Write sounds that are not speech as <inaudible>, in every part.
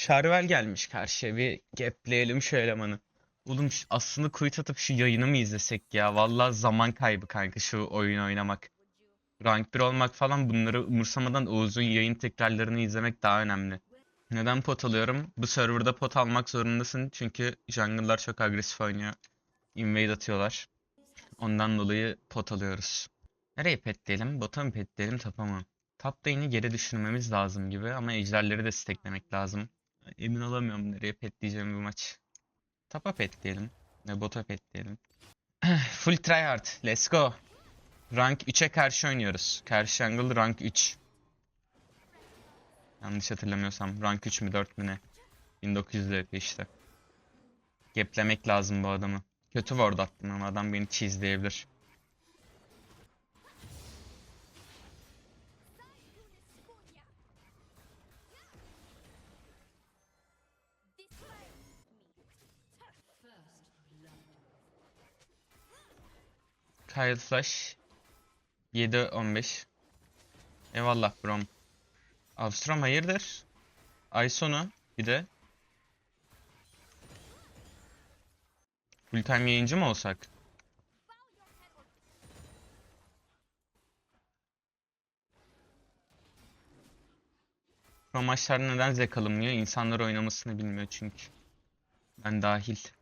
Şarvel gelmiş karşıya. Bir gapleyelim şu elemanı. Oğlum aslında quit atıp şu yayını mı izlesek ya? Vallahi zaman kaybı kanka şu oyun oynamak. Rank 1 olmak falan bunları umursamadan Oğuz'un yayın tekrarlarını izlemek daha önemli. Neden pot alıyorum? Bu serverda pot almak zorundasın çünkü jungle'lar çok agresif oynuyor. Invade atıyorlar. Ondan dolayı pot alıyoruz. Nereye petleyelim? Bota mı petleyelim, tapa mı? Top geri düşürmemiz lazım gibi ama ejderleri de steklemek lazım. Emin olamıyorum nereye petleyeceğim bu maç. Tapa petleyelim. Ve bota petleyelim. <clears throat> Full tryhard. Let's go. Rank 3'e karşı oynuyoruz. Karşı jungle rank 3. Yanlış hatırlamıyorsam. Rank 3 mü 4 mü ne? 1900 LP işte. Geplemek lazım bu adamı. Kötü ward attım ama adam beni cheese'leyebilir. Kyle Flash 7-15 Eyvallah brom. Avstrom hayırdır? Ay sonu bir de. Full time yayıncı mı olsak? Pro maçlarda neden zevk alınmıyor? İnsanlar oynamasını bilmiyor çünkü. Ben dahil.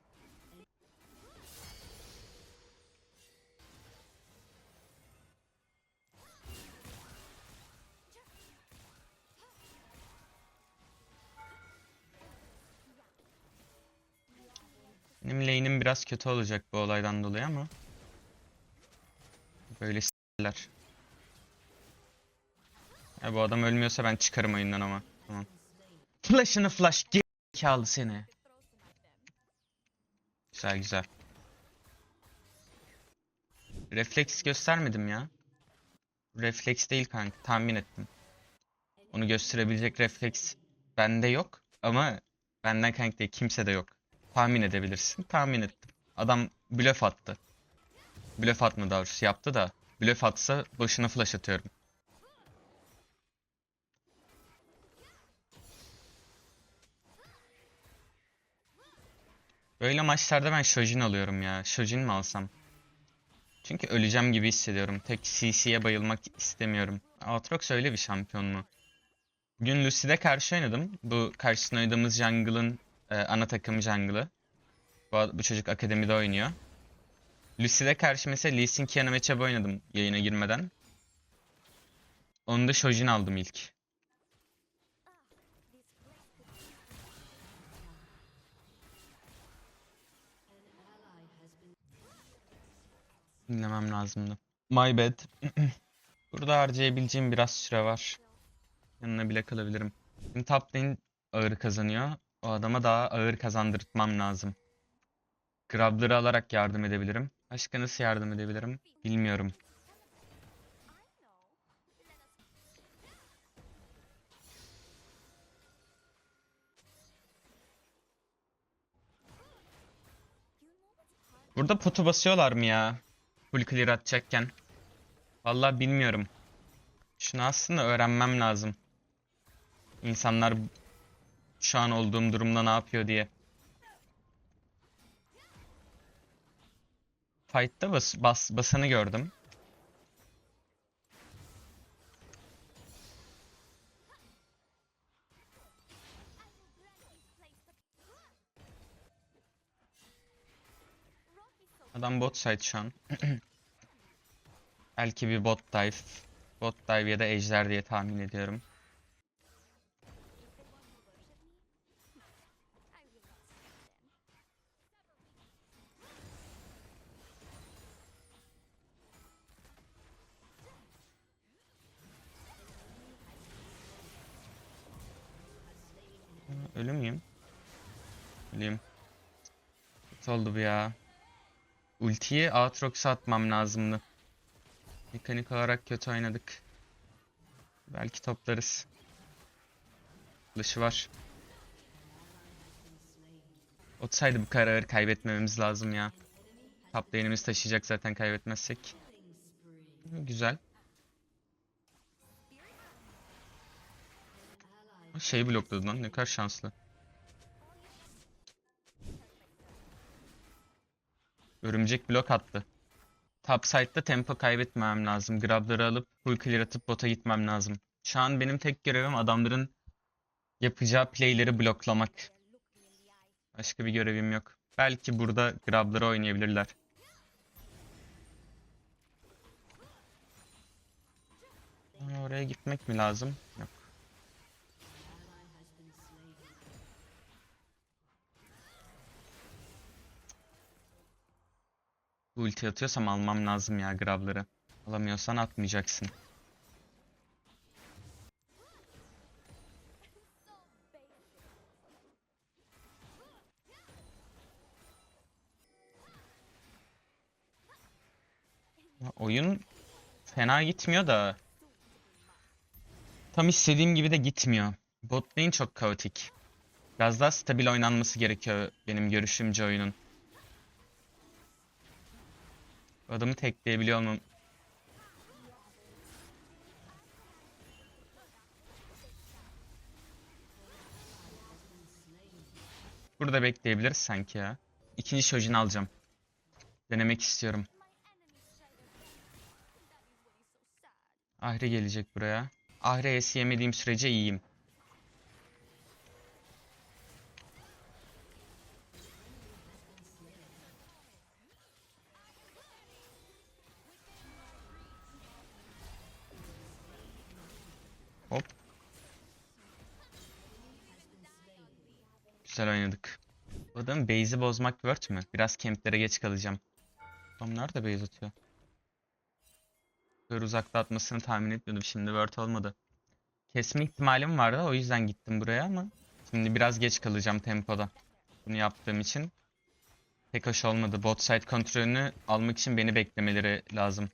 Lane'im biraz kötü olacak bu olaydan dolayı ama. Böyle s**ler. Ya bu adam ölmüyorsa ben çıkarım oyundan ama. Tamam. Flash'ını flash gerizekalı seni. Güzel güzel. Refleks göstermedim ya. Refleks değil kanka. Tahmin ettim. Onu gösterebilecek refleks bende yok. Ama benden kanka. Kimse de yok. Tahmin edebilirsin. Tahmin ettim. Adam blöf attı. Blöf atmadı daha yaptı da. Blöf atsa boşuna flash atıyorum. Böyle maçlarda ben Shojin alıyorum ya. Shojin mi alsam? Çünkü öleceğim gibi hissediyorum. Tek CC'ye bayılmak istemiyorum. Aatrox öyle bir şampiyon mu? Bugün Lucy'de karşı oynadım. Bu karşısında oynadığımız jungle'ın e, ana takımı jungle'ı. Bu, bu çocuk akademide oynuyor. Lucy'de karşı mesela Lee Sin Kiana matchup'ı oynadım yayına girmeden. Onu da Shojin aldım ilk. Dinlemem lazımdı. My bad. <clears throat> Burada harcayabileceğim biraz süre var. Yanına bile kalabilirim. Şimdi top lane ağır kazanıyor. O adama daha ağır kazandırtmam lazım. Grabler'ı alarak yardım edebilirim. Başka nasıl yardım edebilirim? Bilmiyorum. Burada potu basıyorlar mı ya? Full clear atacakken. Vallahi bilmiyorum. Şunu aslında öğrenmem lazım. İnsanlar şu an olduğum durumda ne yapıyor diye. Fight'ta bas, bas, basanı gördüm. Adam bot side şu an. <clears throat> Belki bir bot dive. Bot dive ya da ejder diye tahmin ediyorum. Oldu bu ya. Ultiyi Aatrox'a atmam lazımdı. Mekanik olarak kötü oynadık. Belki toplarız. Flash'ı var. Otsaydı bu kadar ağır kaybetmememiz lazım ya. Top lane'imiz taşıyacak zaten kaybetmezsek. Güzel. Şey blokladı lan ne kadar şanslı. Örümcek blok attı. Top side'da tempo kaybetmemem lazım. Grabları alıp full clear atıp bota gitmem lazım. Şu an benim tek görevim adamların yapacağı playleri bloklamak. Başka bir görevim yok. Belki burada grabları oynayabilirler. Oraya gitmek mi lazım? Yok. Ulti atıyorsam almam lazım ya grabları. Alamıyorsan atmayacaksın. Ya oyun fena gitmiyor da tam istediğim gibi de gitmiyor. Bot lane çok kaotik. Biraz daha stabil oynanması gerekiyor benim görüşümce oyunun. Adamı tekleyebiliyor muyum? Burada bekleyebiliriz sanki ya. İkinci Shojin alacağım. Denemek istiyorum. Ahri gelecek buraya. Ahri E'si yemediğim sürece iyiyim. Güzel oynadık. Bu adamın base'i bozmak worth mü? Biraz kemplere geç kalacağım. Adam nerede base atıyor? Böyle uzakta atmasını tahmin etmiyordum. Şimdi word olmadı. Kesme ihtimalim vardı. O yüzden gittim buraya ama şimdi biraz geç kalacağım tempoda. Bunu yaptığım için pek hoş olmadı. Bot side kontrolünü almak için beni beklemeleri lazım.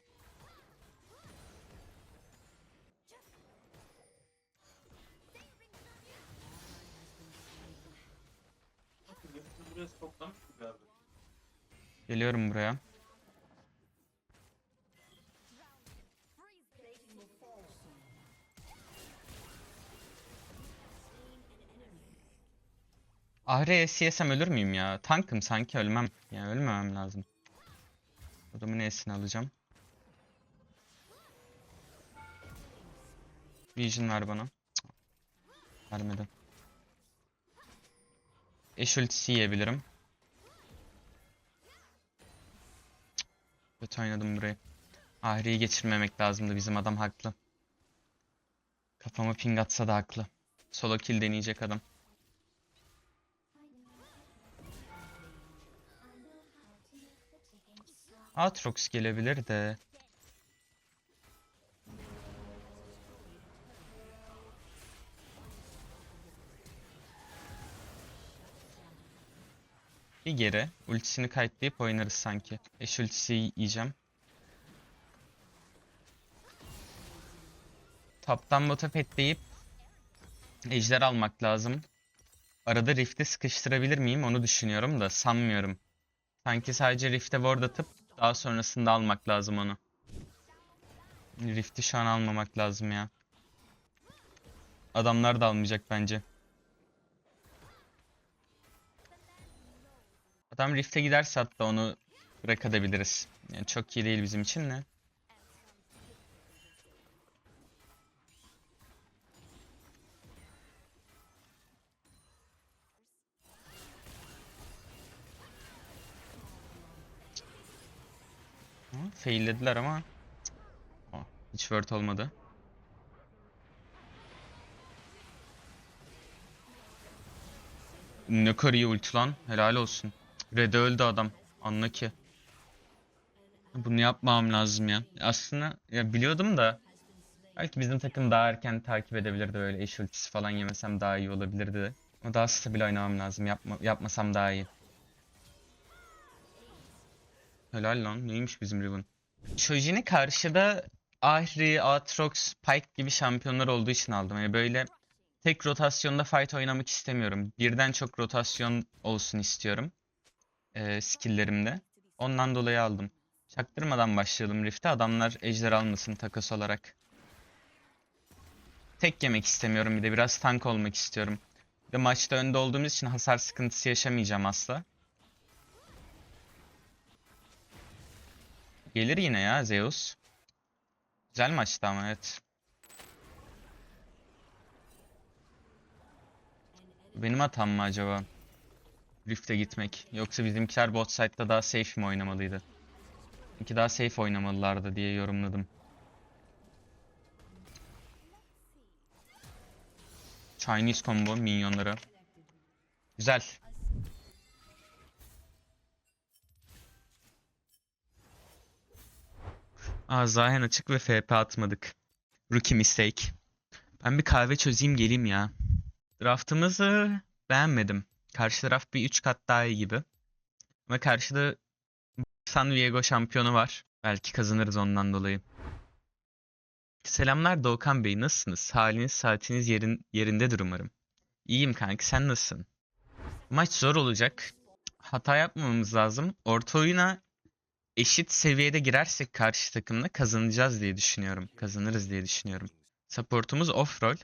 Geliyorum buraya. Ahre SCS'em ölür müyüm ya? Tankım sanki ölmem. Yani ölmemem lazım. Adamın E'sini alacağım. Vision ver bana. Cık. Vermedi. Eş ultisi yiyebilirim. Kötü oynadım burayı. Ahri'yi geçirmemek lazımdı. Bizim adam haklı. Kafama ping atsa da haklı. Solo kill deneyecek adam. Aatrox gelebilir de. Bir geri. Ultisini kayıtlayıp oynarız sanki. Eş ultisi yiyeceğim. Top'tan bota petleyip ejder almak lazım. Arada Rift'i sıkıştırabilir miyim onu düşünüyorum da sanmıyorum. Sanki sadece Rift'e ward atıp daha sonrasında almak lazım onu. Rift'i şu an almamak lazım ya. Adamlar da almayacak bence. Adam Rift'e giderse hatta onu bırakabiliriz. Yani çok iyi değil bizim için. Hı, Faillediler ama oh, hiç word olmadı. Ne kadar iyi ulti. Helal olsun. Red'e öldü adam. Anla ki. Bunu yapmam lazım ya. Aslında ya biliyordum da belki bizim takım daha erken takip edebilirdi böyle eş ultisi falan yemesem daha iyi olabilirdi. Ama daha stabil oynamam lazım. Yapma, yapmasam daha iyi. Helal lan. Neymiş bizim Riven? Shojin'i karşıda Ahri, Aatrox, Pyke gibi şampiyonlar olduğu için aldım. Yani böyle tek rotasyonda fight oynamak istemiyorum. Birden çok rotasyon olsun istiyorum. Ee, skill'lerimde. Ondan dolayı aldım. Çaktırmadan başlayalım Rift'e. Adamlar ejder almasın takas olarak. Tek yemek istemiyorum bir de biraz tank olmak istiyorum. Bir maçta önde olduğumuz için hasar sıkıntısı yaşamayacağım asla. Gelir yine ya Zeus. Güzel maçtı ama evet. Benim hatam mı acaba? Rift'e gitmek. Yoksa bizimkiler bot side'da daha safe mi oynamalıydı? İki daha safe oynamalılardı diye yorumladım. Chinese combo minyonları. Güzel. Aa zaten açık ve FP atmadık. Rookie mistake. Ben bir kahve çözeyim geleyim ya. Draftımızı beğenmedim. Karşı taraf bir 3 kat daha iyi gibi. Ama karşıda San Diego şampiyonu var. Belki kazanırız ondan dolayı. Selamlar Doğukan Bey, nasılsınız? Haliniz, saatiniz yerin, yerindedir umarım. İyiyim kanki, sen nasılsın? Maç zor olacak. Hata yapmamamız lazım. Orta oyuna eşit seviyede girersek karşı takımla kazanacağız diye düşünüyorum. Kazanırız diye düşünüyorum. Supportumuz off-roll.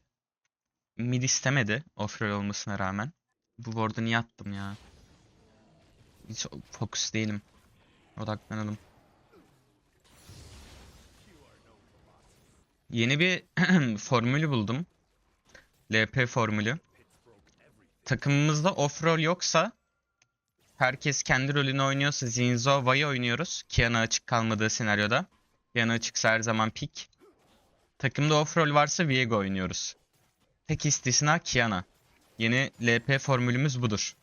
Mid istemedi off-roll olmasına rağmen. Bu ward'u niye attım ya? Hiç fokus değilim. Odaklanalım. Yeni bir <clears throat> formülü buldum. LP formülü. Takımımızda off-roll yoksa herkes kendi rolünü oynuyorsa Zinzo, Vay'ı oynuyoruz. Kiana açık kalmadığı senaryoda. Kiana açıksa her zaman pick. Takımda off-roll varsa Viego oynuyoruz. Tek istisna Kiana. Yeni LP formülümüz budur.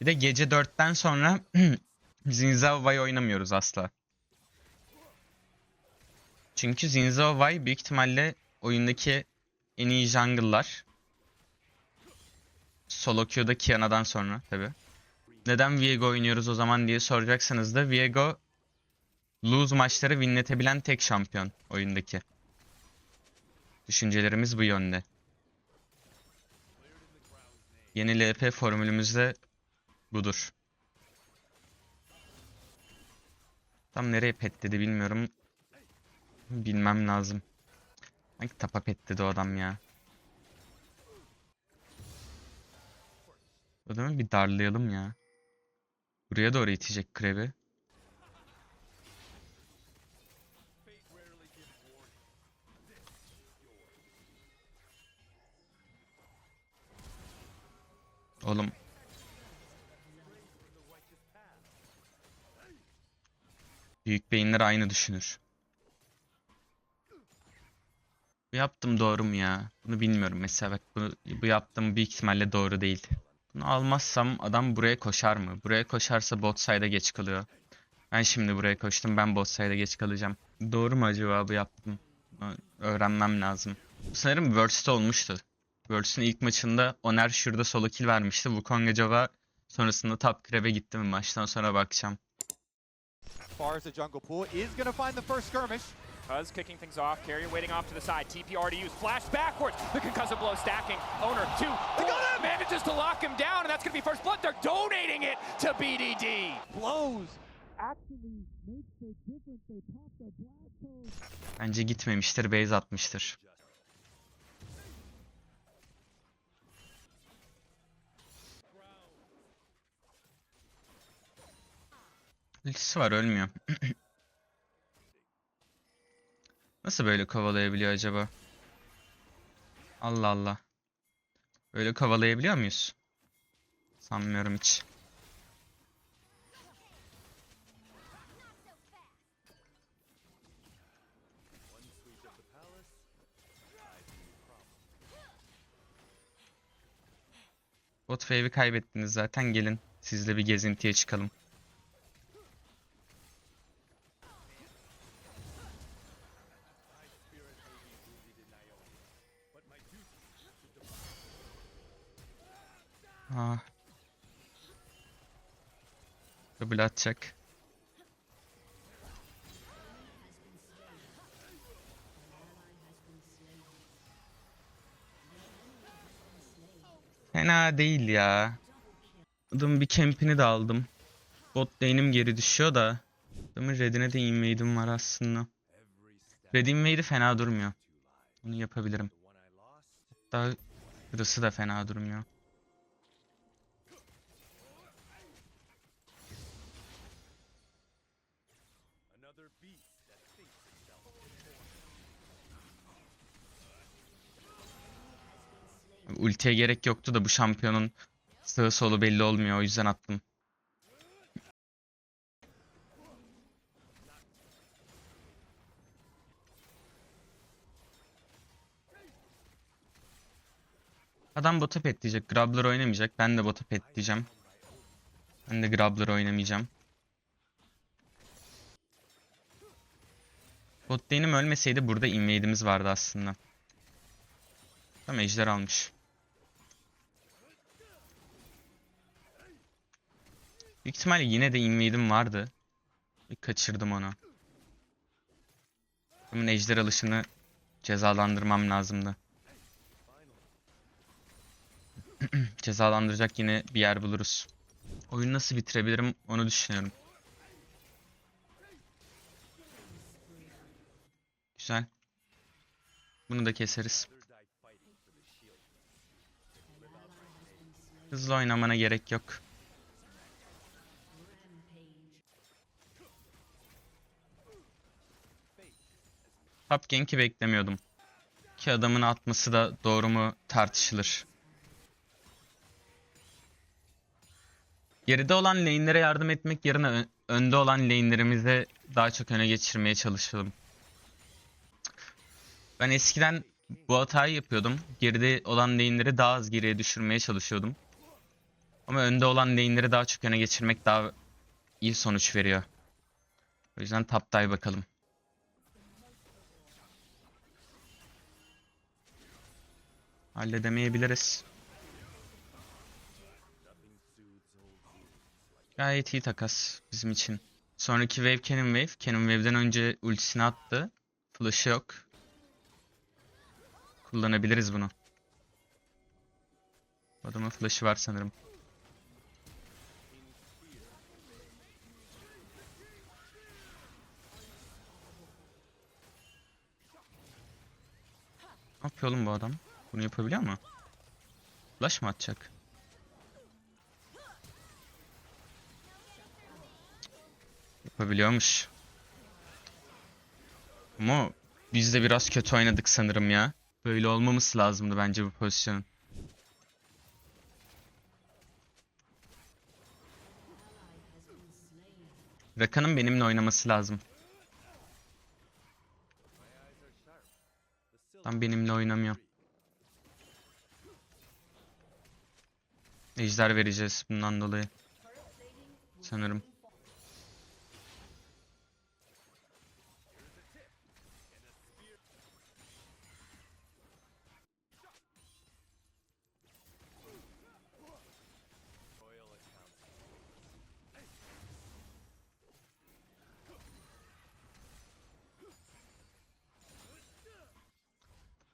Bir de gece 4'ten sonra <clears throat> Zinza Vay oynamıyoruz asla. Çünkü Zinza Vay büyük ihtimalle oyundaki en iyi jungle'lar. Solo queue'da Kiana'dan sonra tabi. Neden Viego oynuyoruz o zaman diye soracaksanız da Viego lose maçları winletebilen tek şampiyon oyundaki. Düşüncelerimiz bu yönde. Yeni LP formülümüz de budur. Tam nereye pet dedi bilmiyorum. Bilmem lazım. Hangi tapa pet dedi o adam ya? Zaman bir darlayalım ya. Buraya doğru itecek krebi. Oğlum. Büyük beyinler aynı düşünür. Bu yaptım doğru mu ya? Bunu bilmiyorum mesela bak bu, bu yaptığım büyük ihtimalle doğru değil. Bunu almazsam adam buraya koşar mı? Buraya koşarsa bot side'a geç kalıyor. Ben şimdi buraya koştum ben bot side'a geç kalacağım. Doğru mu acaba bu yaptım? Öğrenmem lazım. Sanırım Worlds'te olmuştu. Worlds'ün ilk maçında Oner şurada solo kill vermişti. Wukong acaba sonrasında top grab'e gitti mi? Maçtan sonra bakacağım. far as the jungle pool is going to find the first skirmish. Cuz kicking things off, carrier waiting off to the side. TPR to use, flash backwards. The concussive blow stacking. Owner two, four, manages to lock him down, and that's gonna be first blood. They're donating it to BDD. Blows. Bence gitmemiştir, base atmıştır. Ultisi var, ölmüyor. <clears throat> Nasıl böyle kovalayabiliyor acaba? Allah Allah. Böyle kovalayabiliyor muyuz? Sanmıyorum hiç. Bot wave'i kaybettiniz zaten gelin. Sizle bir gezintiye çıkalım. Ah. Double atacak. Fena değil ya. Adamın bir campini de aldım. Bot lane'im geri düşüyor da. Adamın red'ine de invade'im var aslında. Red invade'i fena durmuyor. Bunu yapabilirim. Hatta burası da fena durmuyor. Ultiye gerek yoktu da bu şampiyonun sağı solu belli olmuyor o yüzden attım. Adam bota pet diyecek. Grabbler oynamayacak. Ben de bota pet diyeceğim. Ben de Grabbler oynamayacağım. Bot ölmeseydi burada invade'imiz vardı aslında. Tamam ejder almış. Büyük ihtimalle yine de invade'im vardı. Bir kaçırdım onu. Bunun ejder alışını cezalandırmam lazımdı. <clears throat> Cezalandıracak yine bir yer buluruz. Oyunu nasıl bitirebilirim onu düşünüyorum. Güzel. Bunu da keseriz. Hızlı oynamana gerek yok. Top gank'i beklemiyordum. Ki adamın atması da doğru mu tartışılır. Geride olan lane'lere yardım etmek yerine önde olan lane'lerimizi daha çok öne geçirmeye çalışalım. Ben eskiden bu hatayı yapıyordum. Geride olan lane'leri daha az geriye düşürmeye çalışıyordum. Ama önde olan lane'leri daha çok öne geçirmek daha iyi sonuç veriyor. O yüzden top dive bakalım. Halledemeyebiliriz. Gayet iyi takas bizim için. Sonraki wave Cannon Wave. Cannon Wave'den önce ultisini attı. Flash'ı yok. Kullanabiliriz bunu. Adamın flash'ı var sanırım. Ne yapıyor oğlum bu adam? Bunu yapabiliyor mu? Flash mı atacak? Yapabiliyormuş. Ama biz de biraz kötü oynadık sanırım ya. Böyle olmaması lazımdı bence bu pozisyonun. Rakan'ın benimle oynaması lazım. Tam benimle oynamıyor. Ejder vereceğiz bundan dolayı. Sanırım.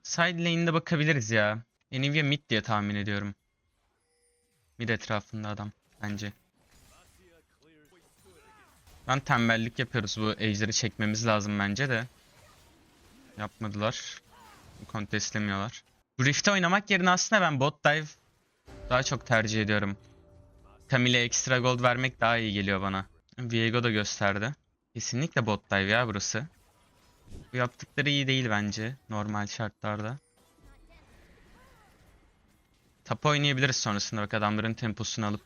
Side lane'de bakabiliriz ya. Nvidia mid diye tahmin ediyorum. Mid etrafında adam bence. Ben tembellik yapıyoruz bu ejderi çekmemiz lazım bence de. Yapmadılar. Contestlemiyorlar. Bu Rift'e oynamak yerine aslında ben bot dive daha çok tercih ediyorum. Camille'e ekstra gold vermek daha iyi geliyor bana. Viego da gösterdi. Kesinlikle bot dive ya burası. Bu yaptıkları iyi değil bence normal şartlarda. Tapa oynayabiliriz sonrasında bak adamların temposunu alıp.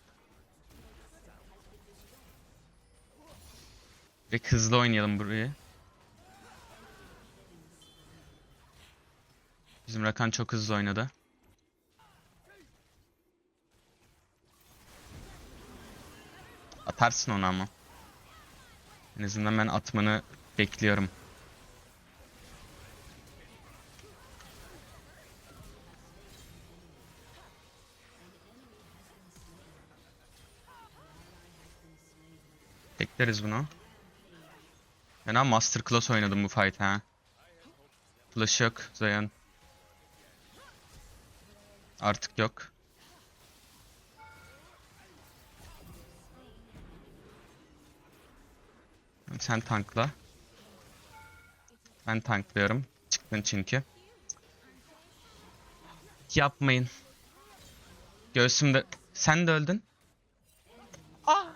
Ve hızlı oynayalım burayı. Bizim Rakan çok hızlı oynadı. Atarsın onu ama. En azından ben atmanı bekliyorum. Bekleriz bunu. Fena masterclass oynadım bu fight ha. Flash yok Zayan. Artık yok. Sen tankla. Ben tanklıyorum. Çıktın çünkü. Yapmayın. Göğsümde... Sen de öldün. Ah!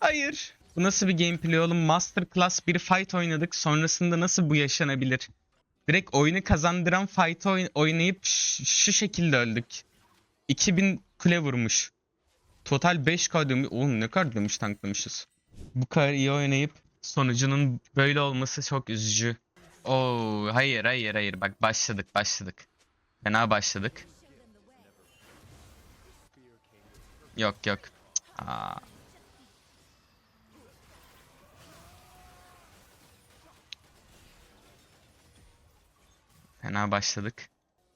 Hayır. Bu nasıl bir gameplay oğlum? Masterclass bir fight oynadık. Sonrasında nasıl bu yaşanabilir? Direkt oyunu kazandıran fight'ı oyn- oynayıp şu şekilde öldük. 2000 kule vurmuş. Total 5k demiş. Oğlum ne kadar demiş tanklamışız. Bu kadar iyi oynayıp sonucunun böyle olması çok üzücü. Oo hayır hayır hayır bak başladık başladık. Fena başladık. Yok yok. Aa. Fena başladık.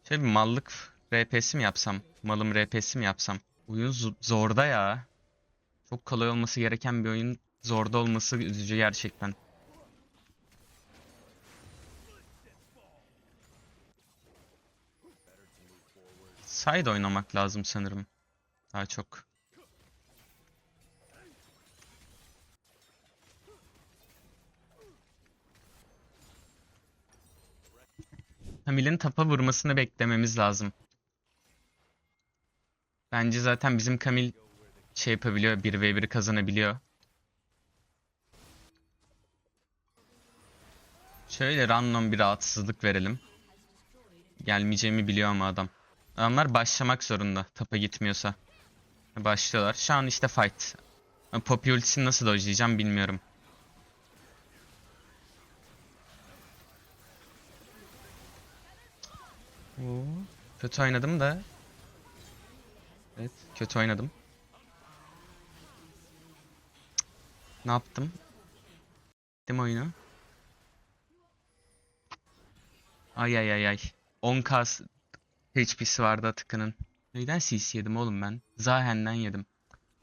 Şöyle bir mallık RP'si mi yapsam? Malım RP'si mi yapsam? Oyun zo- zorda ya. Çok kolay olması gereken bir oyun zorda olması üzücü gerçekten. Side oynamak lazım sanırım. Daha çok. Kamil'in tapa vurmasını beklememiz lazım. Bence zaten bizim Kamil şey yapabiliyor. 1v1 kazanabiliyor. Şöyle random bir rahatsızlık verelim. Gelmeyeceğimi biliyor ama adam. Adamlar başlamak zorunda. Tapa gitmiyorsa. Başlıyorlar. Şu an işte fight. Poppy ultisini nasıl dodge'layacağım bilmiyorum. Oo, Kötü oynadım da. Evet, kötü oynadım. Ne yaptım? Gittim oyunu. Ay ay ay ay. 10k s- HP'si vardı Atakan'ın. Neyden CC yedim oğlum ben? Zahen'den yedim.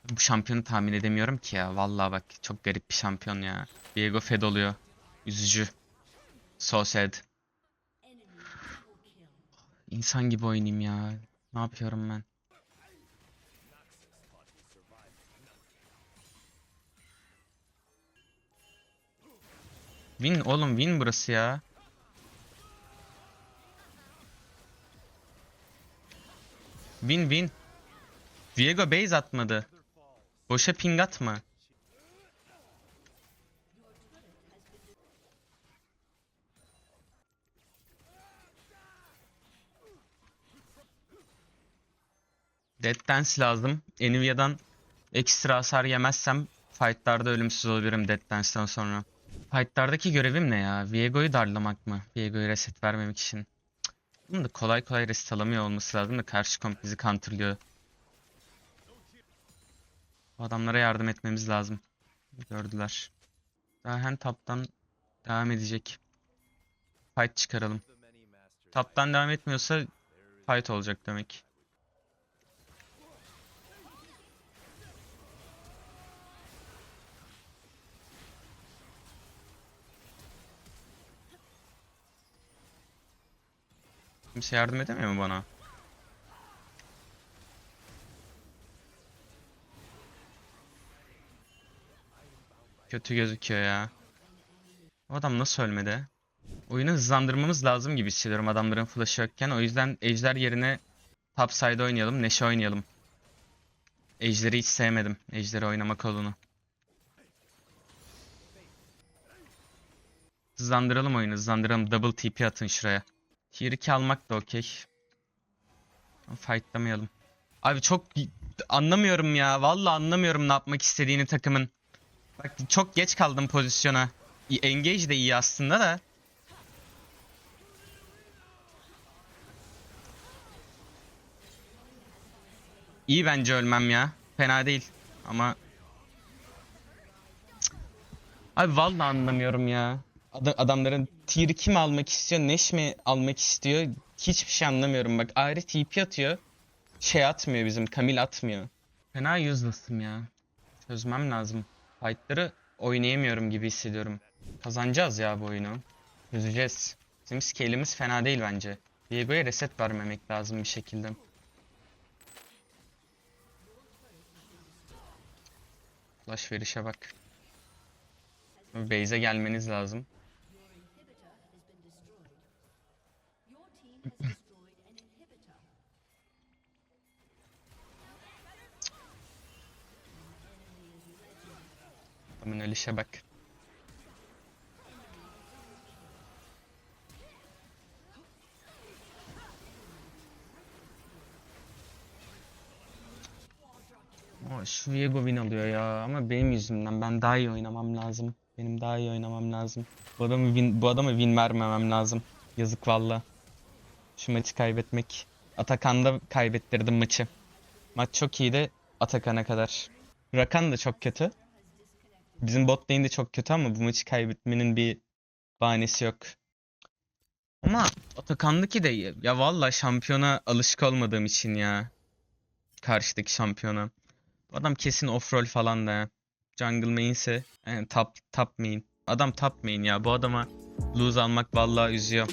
Bu şampiyonu tahmin edemiyorum ki ya. Vallahi bak çok garip bir şampiyon ya. Diego fed oluyor. Üzücü. So sad. İnsan gibi oynayayım ya. Ne yapıyorum ben? Win oğlum win burası ya. Win win. Viego base atmadı. Boşa ping atma. Dead Dance lazım. Nvidia'dan ekstra hasar yemezsem fightlarda ölümsüz olabilirim Dead Dance'dan sonra. Fightlardaki görevim ne ya? Viego'yu darlamak mı? Viego'yu reset vermemek için. Cık. Bunun da kolay kolay reset alamıyor olması lazım da karşı komp bizi counterlıyor. Bu adamlara yardım etmemiz lazım. Gördüler. Daha taptan devam edecek. Fight çıkaralım. Taptan devam etmiyorsa fight olacak demek. Kimse yardım edemiyor mu bana? Kötü gözüküyor ya. O adam nasıl ölmedi? Oyunu hızlandırmamız lazım gibi hissediyorum adamların flash'ı yokken. O yüzden Ejder yerine topside oynayalım, Neşe oynayalım. Ejder'i hiç sevmedim. Ejder'i oynamak olduğunu. Hızlandıralım oyunu, hızlandıralım. Double TP atın şuraya. Tier 2 almak da okey. Ama Fightlamayalım. Abi çok anlamıyorum ya. Vallahi anlamıyorum ne yapmak istediğini takımın. Bak çok geç kaldım pozisyona. Engage de iyi aslında da. İyi bence ölmem ya. Fena değil. Ama. Abi vallahi anlamıyorum ya. Ad- adamların 2 mi almak istiyor, Neş mi almak istiyor? Hiçbir şey anlamıyorum bak. Ayrı TP atıyor. Şey atmıyor bizim, Kamil atmıyor. Fena useless'ım ya. Çözmem lazım. Fight'ları oynayamıyorum gibi hissediyorum. Kazanacağız ya bu oyunu. Çözeceğiz. Bizim scale'imiz fena değil bence. Diego'ya reset vermemek lazım bir şekilde. Flash verişe bak. Base'e gelmeniz lazım. Hemen bak. Aa, şu Viego win alıyor ya ama benim yüzümden ben daha iyi oynamam lazım. Benim daha iyi oynamam lazım. Bu adamı win, bu adama win vermemem lazım. Yazık valla. Şu maçı kaybetmek. Atakan'da kaybettirdim maçı. Maç çok iyiydi Atakan'a kadar. Rakan da çok kötü. Bizim bot lane de çok kötü ama bu maçı kaybetmenin bir bahanesi yok. Ama Atakan'daki de iyi. Ya valla şampiyona alışık olmadığım için ya. Karşıdaki şampiyona. Bu adam kesin off-roll falan da ya. Jungle main'se yani top, top main. Adam top main ya. Bu adama lose almak vallahi üzüyor.